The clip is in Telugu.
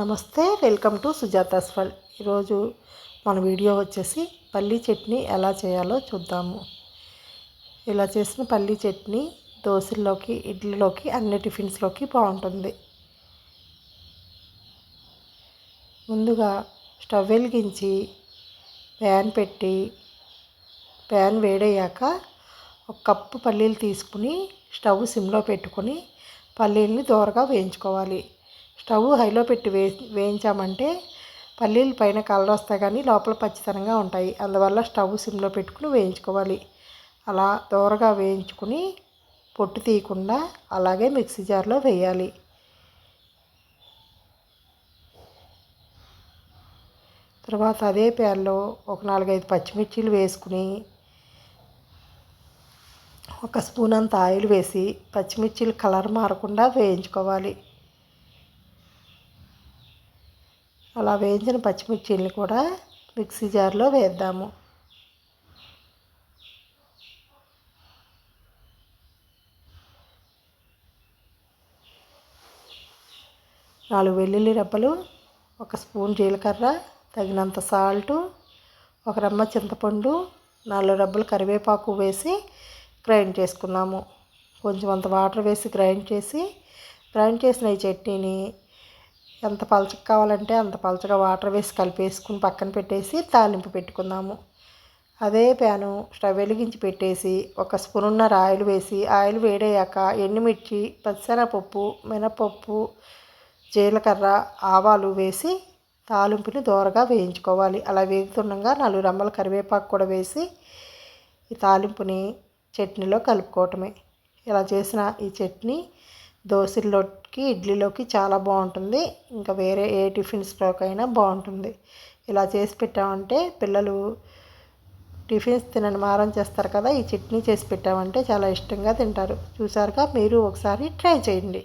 నమస్తే వెల్కమ్ టు సుజాతాస్ ఫల్ ఈరోజు మన వీడియో వచ్చేసి పల్లీ చట్నీ ఎలా చేయాలో చూద్దాము. ఇలా చేసిన పల్లీ చట్నీ దోశల్లోకి ఇడ్లీలోకి అన్ని టిఫిన్స్లోకి బాగుంటుంది. ముందుగా స్టవ్ వెలిగించి ప్యాన్ పెట్టి ప్యాన్ వేడయ్యాక ఒక కప్పు పల్లీలు తీసుకుని స్టవ్ సిమ్లో పెట్టుకొని పల్లీల్ని దోరగా వేయించుకోవాలి. స్టవ్ హైలో పెట్టి వే వేయించామంటే పల్లీలు పైన కలర్ వస్తాయి కానీ లోపల పచ్చితనంగా ఉంటాయి. అందువల్ల స్టవ్ సిమ్లో పెట్టుకుని వేయించుకోవాలి. అలా దూరగా వేయించుకుని పొట్టు తీయకుండా అలాగే మిక్సీ జార్లో వేయాలి. తర్వాత అదే ప్యాన్లో ఒక నాలుగైదు పచ్చిమిర్చీలు వేసుకుని ఒక స్పూన్ అంత ఆయిల్ వేసి పచ్చిమిర్చీలు కలర్ మారకుండా వేయించుకోవాలి. అలా వేయించిన పచ్చిమిర్చిల్ని కూడా మిక్సీ జార్లో వేద్దాము. నాలుగు వెల్లుల్లి రెబ్బలు ఒక స్పూన్ జీలకర్ర తగినంత సాల్టు ఒక రమ్మ చింతపండు నాలుగు రెబ్బలు కరివేపాకు వేసి గ్రైండ్ చేసుకున్నాము. కొంచెం అంత వాటర్ వేసి గ్రైండ్ చేసి గ్రైండ్ చేసిన ఈ చట్నీని ఎంత పలచగా కావాలంటే అంత పలచగా వాటర్ వేసి కలిపేసుకుని పక్కన పెట్టేసి తాలింపు పెట్టుకుందాము. అదే ప్యాను స్టవ్ వెలిగించి పెట్టేసి ఒక స్పూనున్నర ఆయిల్ వేసి ఆయిల్ వేడయ్యాక ఎండుమిర్చి పచ్చిశనగపప్పు మినపప్పు జీలకర్ర ఆవాలు వేసి తాలింపుని దోరగా వేయించుకోవాలి. అలా వేగుతుండగా నాలుగు రమ్మల కరివేపాకు కూడా వేసి ఈ తాలింపుని చట్నీలో కలుపుకోవటమే. ఇలా చేసిన ఈ చట్నీ దోశల్లోకి ఇడ్లీలోకి చాలా బాగుంటుంది. ఇంకా వేరే ఏ టిఫిన్స్లోకైనా బాగుంటుంది. ఇలా చేసి పెట్టామంటే పిల్లలు టిఫిన్స్ తినని మారం చేస్తారు కదా ఈ చట్నీ చేసి పెట్టామంటే చాలా ఇష్టంగా తింటారు. చూసారుగా? మీరు ఒకసారి ట్రై చేయండి.